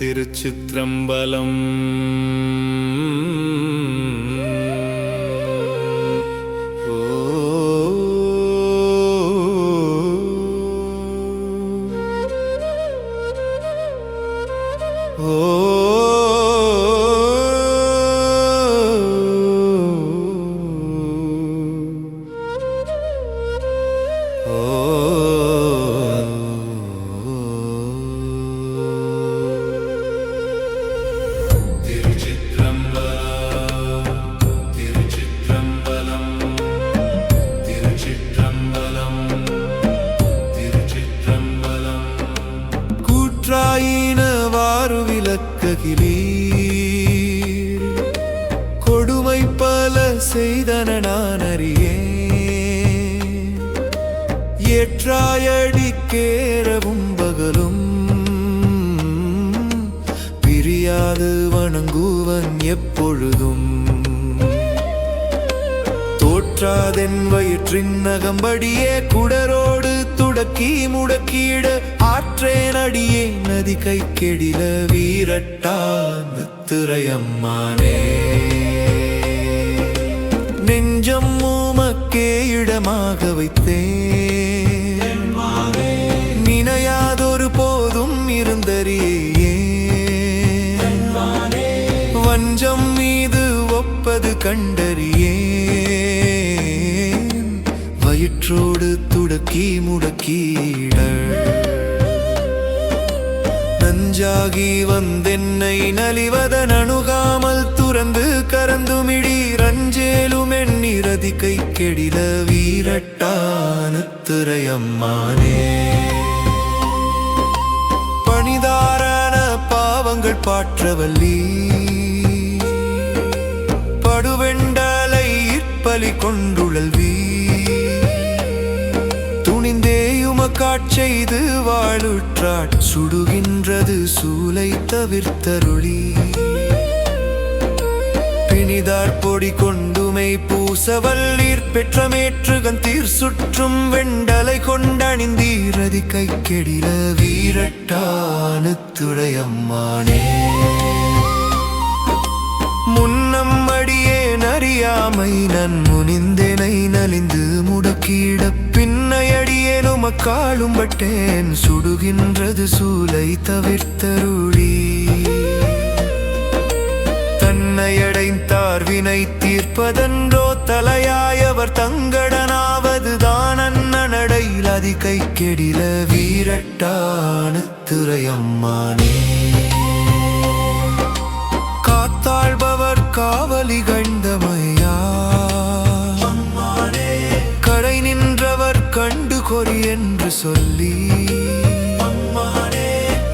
திருச்சிற்றம்பலம் வாரு விளக்ககிலீர் கொடுமை பல செய்தன நான் அறியேன். ஏற்றாயடி கேரவும் பகலும். பிரியாது வணங்குவன் எப்பொழுதும். தோற்றாதென் வயிற்றின் நகம்படியே குடரோ முடக்கி முடக்கிட ஆற்றேன் அடியே. நதி கை கெடில வீரட்டா திரையம்மானே நெஞ்சம் உமக்கே இடமாக வைத்தேன். நினையாதொரு போதும் இருந்தறியே வஞ்சம் மீது ஒப்பது கண்டறியே வயிற்றோடு துடக்கி முடக்கீட நஞ்சாகி வந்தென்னை நலிவதன் அணுகாமல் துறந்து கரந்துமிடி ரஞ்சேலும் எண்ணிரதி கை கெடில வீரட்டான திரையம்மானே. பணிதாரான பாவங்கள் பாற்றவல்லி. படுவெண்டலை பலி கொண்டுழல்வி காட்செய்து வாழுற்றாட். சுடுகின்றது சூலை தவிர்த்தருளி. பிணிதார் பொடி கொண்டுமை பூசவல்லீர் பெற்றமேற்றுகன் தீர் சுற்றும் வெண்டலை கொண்டணிந்தீரதி கை கெடில வீரட்டானு துடையம்மானே முன்னம் அடியே நறியாமை நன் முனிந்தேனை நலிந்து முடக்கீடப்ப பின்னையடியேன் பட்டேன். சுடுகின்றது சூலை தவிர்த்தருளி. தன்னையடைந்தார் வினை தீர்ப்பதன்றோ தலையாயவர் தங்கடனாவது தான் அன்னடையில் அதி கை கெடில வீரட்டான துறையம்மானே காத்தாழ்பவர் காவலி என்று சொல்லி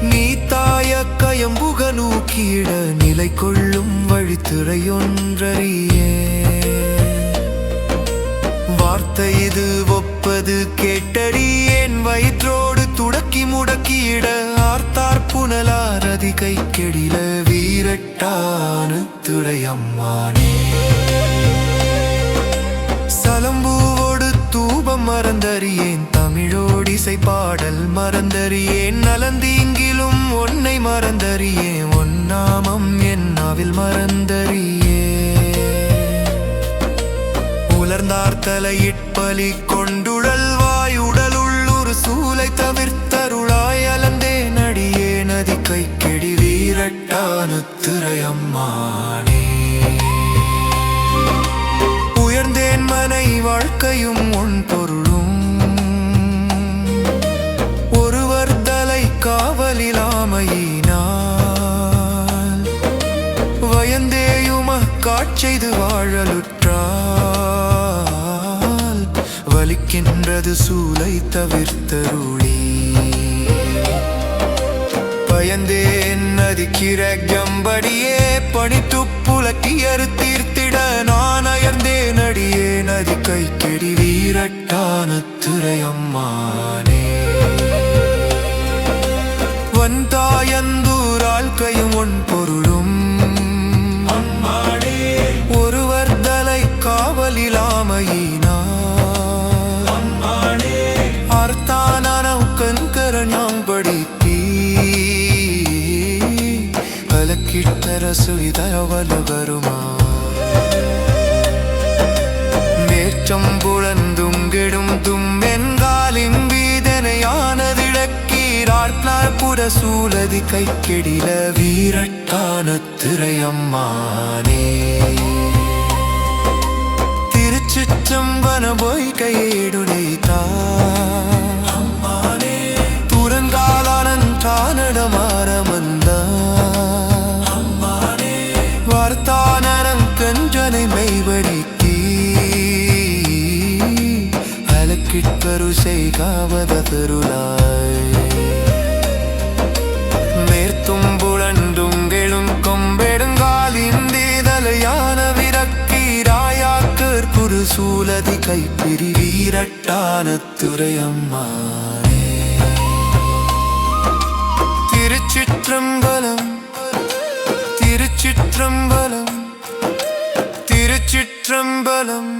நீ தாய கயம்புக நூக்கிட நிலை கொள்ளும் வழித்துறையொன்றறியே. வார்த்தை இது ஒப்பது கேட்டடி என் வயிற்றோடு துடக்கி முடக்கியிட ஆர்த்தார் புனலாரதி கை கெடில வீரட்டானு துறையம்மானே சலம்பூவோடு தூபம் மறந்தறியேன் தமிழோடிசை பாடல் மறந்தறியேன். நலந்தீங்கிலும் ஒன்னை மறந்தறியேன். ஒன்னாமம் என்னாவில் மறந்தறியே உலர்ந்தார் தலையிட்பலி கொண்டுழல் வாய் உடலுள்ளொரு சூலை தவிர்த்தருளாய் அலந்தே நடியே நதி கை கெடி வீரட்டானு திரையம்மானே உயர்ந்தேன் மனை வாழ்க்கையும் உன் பொருள் செய்து வாழலுற்றால் வலிக்கின்றது சூலை தவிர்த்தருளே. பயந்தேன் நதிக்கிற கம்படியே பணித்து புலக்கியறு தீர்த்திட நான் அயர்ந்தேன் அடியே நதி கை கெடி வீரட்டான திரையம்மானே. வந்தாயந்தூரால் கையும் ஒன் பொருளும் தாயினானே அர்த்தான கண்கரண்யாம்படித்தீ கலக்கிட்டரசு இதயவலு வருமா மேற்றம்புழன் துங்கிடும் தும்மென் காலின் வீதனையானதிழக்கீராட்லார் புற சூலதி கைக்கெடில வீரட்டான திரையம்மானே. ചെമ്പന പോയി കൈയിടുനൈത്താ തുരങ്കാലാനൻ താനടമാരമന്ത വർത്താനം കഞ്ചനെ മെയ്വരിക്കി അലക്കിട്ടൊരു ചെയ്കാവത തരുളായി சூலதி கைப்பிரி வீரட்டான துறையம்மானே திருச்சிற்றம்பலம் திருச்சிற்றம்பலம் திருச்சிற்றம்பலம்.